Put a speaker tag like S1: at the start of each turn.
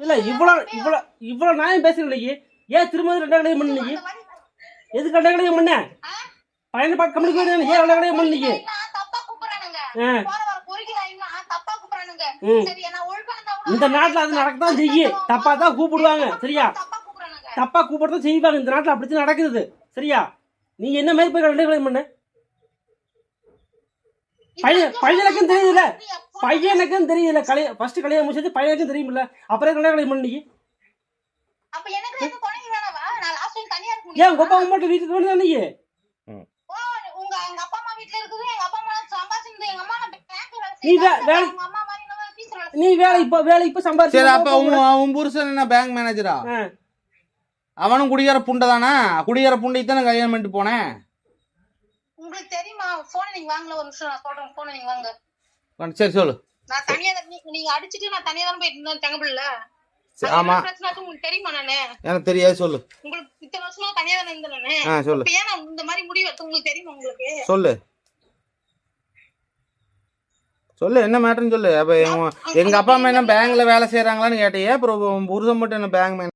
S1: இல்ல இவ்வளவு இவ்வளவு இவ்வளவு நியாயம் பேசுறேன் இன்னைக்கு ஏன் திரும்ப ரெண்டாம் கல்யாணம் பண்ண நீ எதுக்கு ரெண்டாம் கல்யாணம் பண்ண? பையனை பார்க்க கம்பெனிக்கு போய் ஏன் ரெண்டாம் கல்யாணம் பண்ண நீ
S2: நான் தப்பா கூப்பிடுறானுங்க.
S1: ஆ.
S2: போற வர பொறுக்கிறாங்க தப்பா கூப்பிடுறானுங்க.
S1: ம்.
S2: சரி நான் ஒழுங்கா இருந்தா கூட
S1: இந்த நாட்டுல அது நடக்கத்தான் செய்யும். தப்பா தான் கூப்பிடுவாங்க சரியா?
S2: தப்பா
S1: கூப்பிடத்தான் செய்வாங்க. இந்த நாட்டுல அப்படித்தான் நடக்குது சரியா? நீ என்ன மாதிரி போய் ரெண்டாம் கல்யாணம் பண்ண? பையன் பையனுக்கும் தெரியுதுல்ல. பையனுக்கும் தெரியுதுல கல்யாணம் ஃபர்ஸ்ட் கல்யாணம் முடிச்சது பையனுக்கும் தெரியுமில்ல. அப்புறம் கல்யாணம் கல்யாணம் பண்ண நீ
S2: அப்ப எனக்கு ரெண்டு குழந்தைங்க வேணாவா? நான் லாஸ்ட் டைம் தனியா இருக்க
S1: ஏன் உங்க அப்பா அம்மா மட்டும் வீட்டுக்கு வந்து நீ
S2: ஓ உங்க எங்க அப்பா அம்மா வீட்ல இருக்குது எங்க அப்பா அம்மா சம்பாதிச்சிருந்து எங்க அம்மா நான் பேங்க்ல வேலை
S1: நீ வேலை-
S2: உங்க அம்மா மாதிரி நான் டீச்சர் வேலை
S1: நீ வேலை இப்ப வேலை இப்ப சம்பாதிச்சு
S3: சரி அப்ப உன் உன் புருஷன் என்ன பேங்க் மேனேஜரா. அவனும் குடிகார புண்டை தானே? குடிகார புண்டை தானே கல்யாணம் பண்ணிட்டு போனேன்?
S2: உங்களுக்கு தெரியுமா? போன் நீங்க வாங்கல ஒரு நிமிஷம் நான் சொல்றேன் போன் நீங்க வாங்க.
S3: சரி சொல்லு.
S2: நான் தனியா நீங்க அடிச்சிட்டு நான் தனியா தான் போயிட்டு இருந்தேன்
S3: ஆமா.
S2: உங்களுக்கு தெரியுமா நானு?
S3: எனக்கு தெரியாது சொல்லு.
S2: உங்களுக்கு இத்தனை வருஷமா தனியா தானே இருந்தேன்
S3: ஆ சொல்லு.
S2: இப்ப ஏன் நான் இந்த மாதிரி முடிவு எடுத்து உங்களுக்கு தெரியுமா உங்களுக்கு?
S3: சொல்லு. சொல்லு என்ன மேட்டர்னு சொல்லு. அப்ப எங்க- அப்பா அம்மா என்ன பேங்க்ல வேலை செய்யறாங்களான்னு கேட்டியே அப்புறம் புருஷன் மட்டும் என்ன பேங்க்